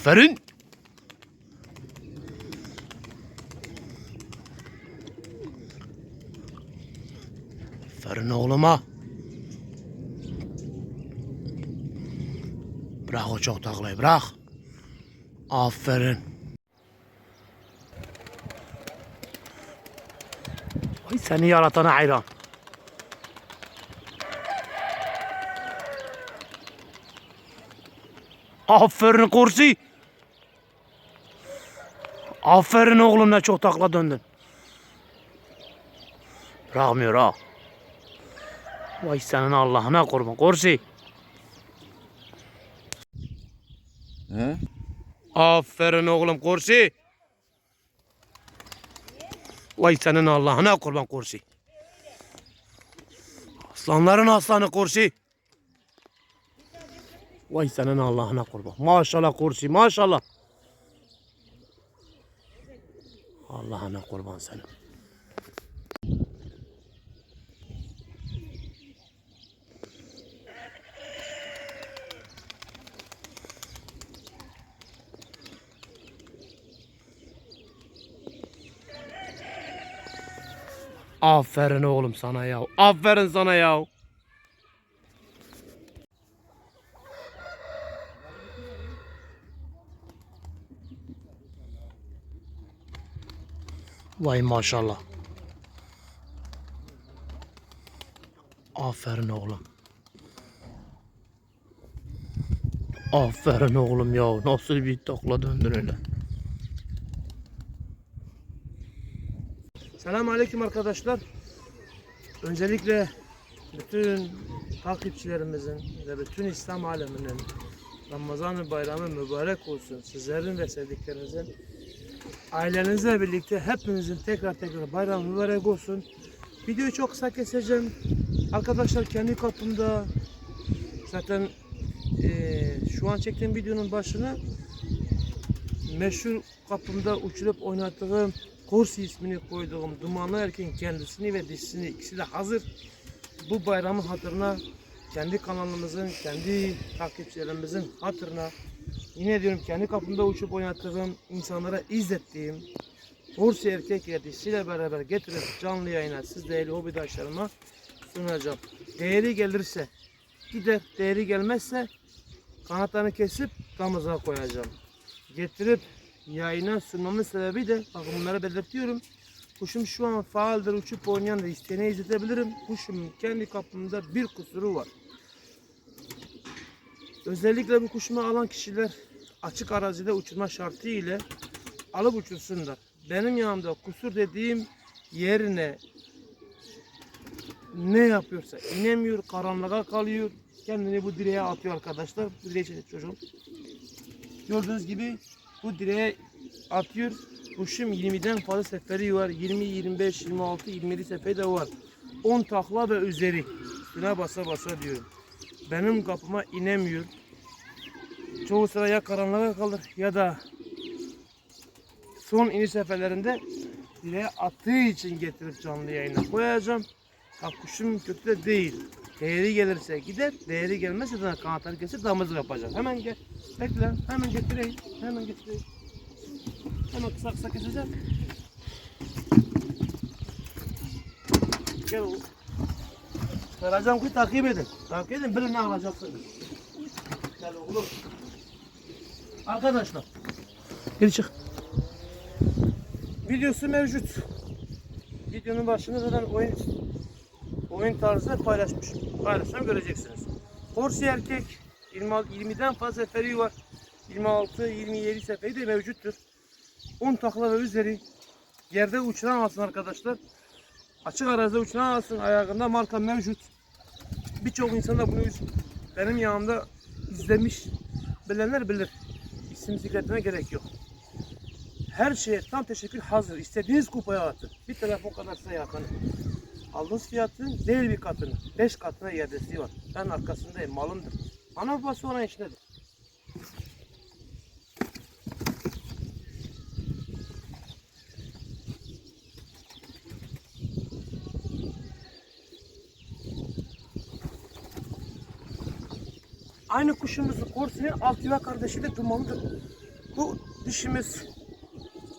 Aferin. Aferin oğluma. Bırak o çok taklayı bırak. Aferin. Ay seni yaratana hayran. Aferin kursi. Aferin oğlum ne çok takla döndün. Bırakmıyor ha. Vay senin Allah'ına kurban kursi. He? Aferin oğlum kursi. Vay senin Allah'ına kurban kursi. Aslanların aslanı kursi. Vay senin Allah'ına kurban. Maşallah kursi maşallah. Allah'ına kurban senin. Aferin oğlum sana ya. Aferin sana ya. Vay maşallah. Aferin oğlum. Aferin oğlum ya. Nasıl bir takla döndün öyle. Selamun Aleyküm arkadaşlar. Öncelikle bütün takipçilerimizin ve bütün İslam aleminin Ramazan bayramı mübarek olsun. Sizlerin ve sevdiklerinizin ailenizle birlikte hepinizin tekrar tekrar bayramı mübarek olsun. Videoyu çok kısa keseceğim. Arkadaşlar kendi kapımda zaten eee, şu an çektiğim videonun başına meşhur kapımda uçurup oynattığım Korsi ismini koyduğum dumanlı erkeğin kendisini ve dişisini ikisi de hazır. Bu bayramın hatırına kendi kanalımızın, kendi takipçilerimizin hatırına yine diyorum kendi kapımda uçup oynattığım insanlara izlettiğim Korsi erkek ve dişiyle beraber getirip canlı yayına siz değerli hobidaşlarıma sunacağım. Değeri gelirse gider, değeri gelmezse kanatlarını kesip damıza koyacağım. Getirip yayına sunmamın sebebi de bakın bunları belirtiyorum. Kuşum şu an faaldir uçup oynayan da isteyene izletebilirim. Kuşumun kendi kapımda bir kusuru var. Özellikle bu kuşumu alan kişiler açık arazide uçurma şartı ile alıp uçursunlar. Benim yanımda kusur dediğim yerine ne yapıyorsa inemiyor, karanlığa kalıyor. Kendini bu direğe atıyor arkadaşlar. Direğe çekecek çocuğum. Gördüğünüz gibi bu direğe atıyor. Kuşum 20'den fazla seferi var. 20, 25, 26, 27 seferi de var. 10 takla ve üzeri. Üstüne basa basa diyorum. Benim kapıma inemiyor. Çoğu sıra ya karanlığa kalır ya da son iniş seferlerinde direğe attığı için getirip canlı yayına koyacağım. Ha, kuşum kötü de değil. Değeri gelirse gider, değeri gelmezse de kanatları kesip damızı yapacağım. Hemen gel. Bekle, hemen getireyim. Hemen getireyim. Hemen kısa kısa keseceğim. Gel oğlum. Vereceğim ki takip edin. Takip edin, birini alacaksınız. Gel oğlum. Arkadaşlar. Geri çık. Videosu mevcut. Videonun başında zaten oyun oyun tarzı paylaşmışım. Paylaşsam göreceksiniz. Korsi erkek 26, 20'den fazla seferi var. 26, 27 seferi de mevcuttur. 10 takla ve üzeri yerde uçuramazsın arkadaşlar. Açık arazide uçuramazsın. Ayağında marka mevcut. Birçok insan da bunu benim yanımda izlemiş. Bilenler bilir. İsim zikretmeye gerek yok. Her şeye tam teşekkür hazır. İstediğiniz kupaya atın. Bir telefon kadar size yakın. Aldığınız fiyatın değil bir katını. Beş katına iadesi var. Ben arkasındayım. Malımdır. Ana babası olan işledir. Aynı kuşumuzun korsinin alt yuva kardeşi de dumanlıdır. Bu dişimiz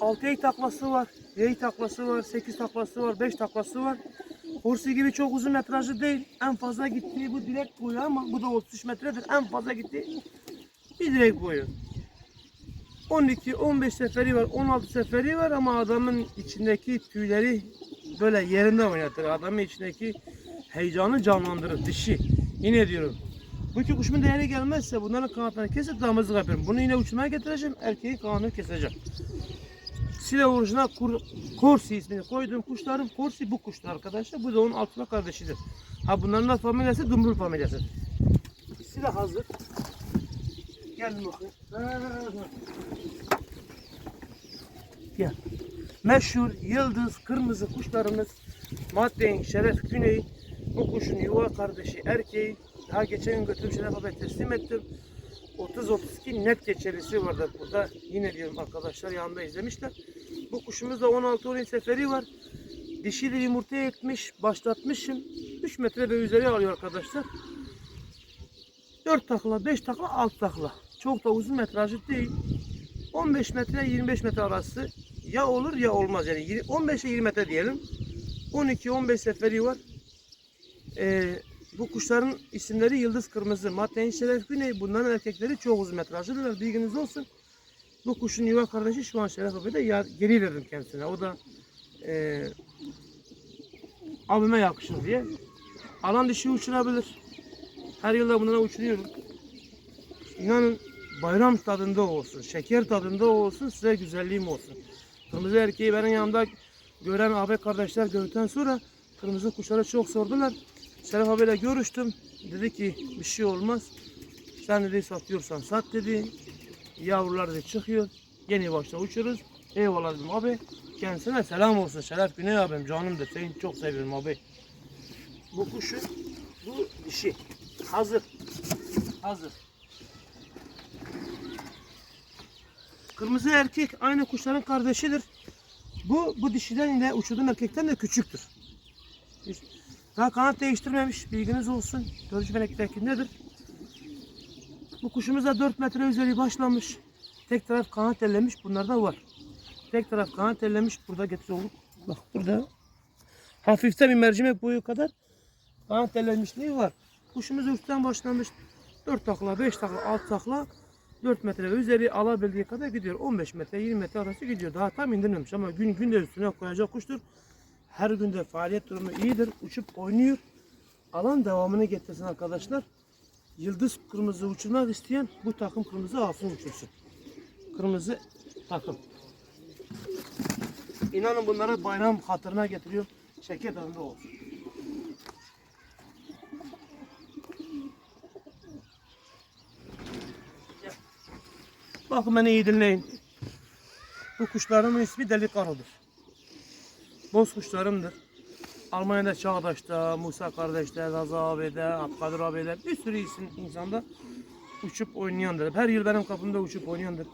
6 yay taklası var, yay taklası var, 8 taklası var, 5 taklası var. Horsi gibi çok uzun metrajlı değil. En fazla gittiği bu direkt boyu ama bu da 33 metredir. En fazla gittiği bir direkt boyu. 12, 15 seferi var, 16 seferi var ama adamın içindeki tüyleri böyle yerinde oynatır. Adamın içindeki heyecanı canlandırır. Dişi. Yine diyorum. Bu iki kuşumun değeri gelmezse bunların kanatlarını kesip damızlık yapıyorum. Bunu yine uçmaya getireceğim. Erkeğin kanadını keseceğim. Sile orijinal kur, Korsi ismini koyduğum kuşlarım Korsi bu kuşlar arkadaşlar. Bu da onun altına kardeşidir. Ha bunların da familyası Dumrul familyası. Sile hazır. Gelin bakayım. Gel. Meşhur yıldız kırmızı kuşlarımız Maddeyin Şeref Güney bu kuşun yuva kardeşi erkeği daha geçen gün götürdüm Şeref abi teslim ettim. 30-32 net geçerisi vardı burada. Yine diyorum arkadaşlar yanında izlemişler. Bu kuşumuzda 16-17 seferi var. Dişi de yumurtaya etmiş. Başlatmışım. 3 metre ve üzeri alıyor arkadaşlar. 4 takla, 5 takla, 6 takla. Çok da uzun metrajlı değil. 15 metre 25 metre arası ya olur ya olmaz yani 15 ile 20 metre diyelim. 12-15 seferi var. Ee, bu kuşların isimleri Yıldız Kırmızı, Matleyin Şeref Güney. Bunların erkekleri çok uzun metrajlıdırlar. Bilginiz olsun. Bu kuşun yuva kardeşi şu an Şeref abi de geri verdim kendisine. O da e, abime yakışır diye. Alan dişi uçurabilir. Her yılda bunlara uçuruyorum. İnanın bayram tadında olsun, şeker tadında olsun, size güzelliğim olsun. Kırmızı erkeği benim yanımda gören abi kardeşler gördükten sonra kırmızı kuşları çok sordular. Şeref abiyle görüştüm. Dedi ki bir şey olmaz. Sen dedi satıyorsan sat dedi. Yavrular da çıkıyor. Yeni başta uçuruz. Eyvallah dedim abi. Kendisine selam olsun. Şeref Güney abim canımdır. Seni çok seviyorum abi. Bu kuşu bu dişi. Hazır. Hazır. Kırmızı erkek aynı kuşların kardeşidir. Bu bu dişiden yine uçurduğum erkekten de küçüktür. Daha kanat değiştirmemiş. Bilginiz olsun. Dördüncü benektekindedir. Bu kuşumuz da 4 metre üzeri başlamış. Tek taraf kanat ellemiş. Bunlarda var. Tek taraf kanat ellemiş. Burada getir oğlum. Bak burada. Hafifte bir mercimek boyu kadar kanat ellemişliği var. Kuşumuz üstten başlamış. 4 takla, 5 takla, 6 takla 4 metre üzeri alabildiği kadar gidiyor. 15 metre, 20 metre arası gidiyor. Daha tam indirmemiş ama gün günde üstüne koyacak kuştur. Her günde faaliyet durumu iyidir. Uçup oynuyor. Alan devamını getirsin arkadaşlar. Yıldız kırmızı uçurmak isteyen bu takım kırmızı alsın uçursun. Kırmızı takım. İnanın bunları bayram hatırına getiriyor. Şeker tadında olsun. Bakın beni iyi dinleyin. Bu kuşlarımın ismi Deli. Boz kuşlarımdır. Almanya'da Çağdaş'ta, Musa kardeşler, Raza abi'de, Abkadir abi'de bir sürü isim insanda uçup oynayandır. Her yıl benim kapımda uçup oynayandır.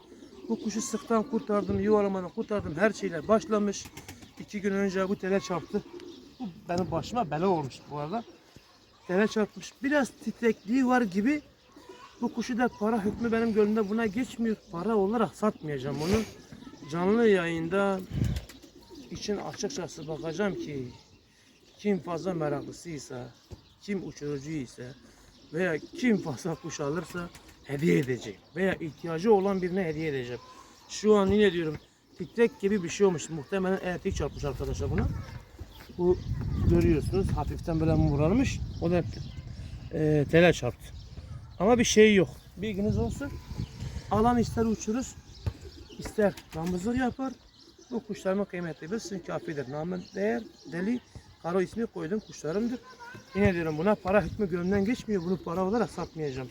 Bu kuşu sıktan kurtardım, yuvalamadan kurtardım. Her şeyle başlamış. İki gün önce bu tele çarptı. Bu benim başıma bela olmuş bu arada. Tele çarpmış. Biraz titrekliği var gibi. Bu kuşu da para hükmü benim gönlümde buna geçmiyor. Para olarak satmayacağım onu. Canlı yayında için açıkçası bakacağım ki kim fazla meraklısıysa, kim uçurucuysa veya kim fazla kuş alırsa hediye edeceğim. Veya ihtiyacı olan birine hediye edeceğim. Şu an yine diyorum titrek gibi bir şey olmuş. Muhtemelen elektrik çarpmış arkadaşlar buna. Bu görüyorsunuz hafiften böyle morarmış. O da e, tele çarptı. Ama bir şey yok. Bilginiz olsun. Alan ister uçurur, ister damızlık yapar. Bu kuşlarıma kıymetli bilsin kafidir. Namı değer, deli, karo ismi koyduğum kuşlarımdır. Yine diyorum buna para hükmü gönlümden geçmiyor. Bunu para olarak satmayacağım.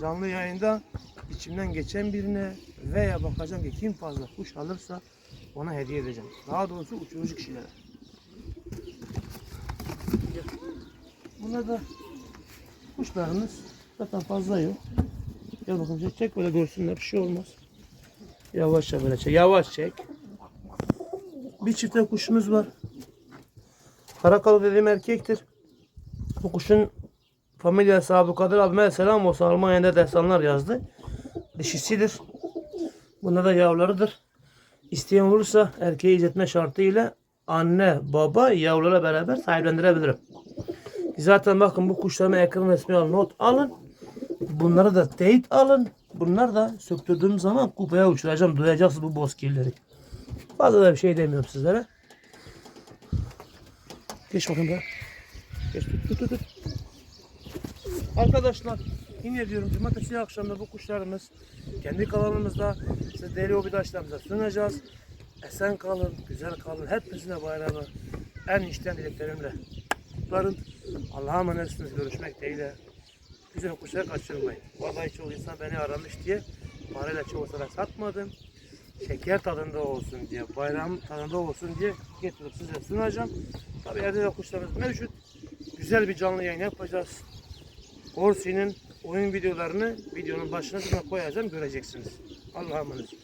Canlı yayında içimden geçen birine veya bakacağım ki kim fazla kuş alırsa ona hediye edeceğim. Daha doğrusu uçurucu kişilere. Bunlar da kuşlarımız zaten fazla yok. Gel bakalım çek böyle görsünler bir şey olmaz. Yavaşça böyle çek. Yavaş çek. Bir çifte kuşumuz var. Karakalı dediğim erkektir. Bu kuşun familyası Abdülkadir abime selam olsun. Almanya'da destanlar yazdı. Dişisidir. Bunlar da yavrularıdır. İsteyen olursa erkeği izletme şartıyla anne, baba yavrularla beraber sahiplendirebilirim. Zaten bakın bu kuşlarıma ekran resmi alın, not alın. Bunları da teyit alın. Bunlar da söktürdüğüm zaman kupaya uçuracağım. Duyacaksınız bu bozkirleri. Fazla da bir şey demiyorum sizlere. Geç bakayım be. Geç tut tut tut. Arkadaşlar yine diyorum cumartesi akşamda bu kuşlarımız kendi kanalımızda size deli hobidaşlarımıza sunacağız. Esen kalın, güzel kalın. Hepinizle bayramı en içten dileklerimle kutlarım. Allah'a emanetsiniz. Görüşmek dileğiyle. Güzel kuşları kaçırmayın. Vallahi çok insan beni aramış diye parayla çoğu sıra satmadım. Şeker tadında olsun diye, bayram tadında olsun diye getirip size sunacağım. Tabii evde de kuşlarımız mevcut. Güzel bir canlı yayın yapacağız. Orsi'nin oyun videolarını videonun başına koyacağım göreceksiniz. Allah'a emanet.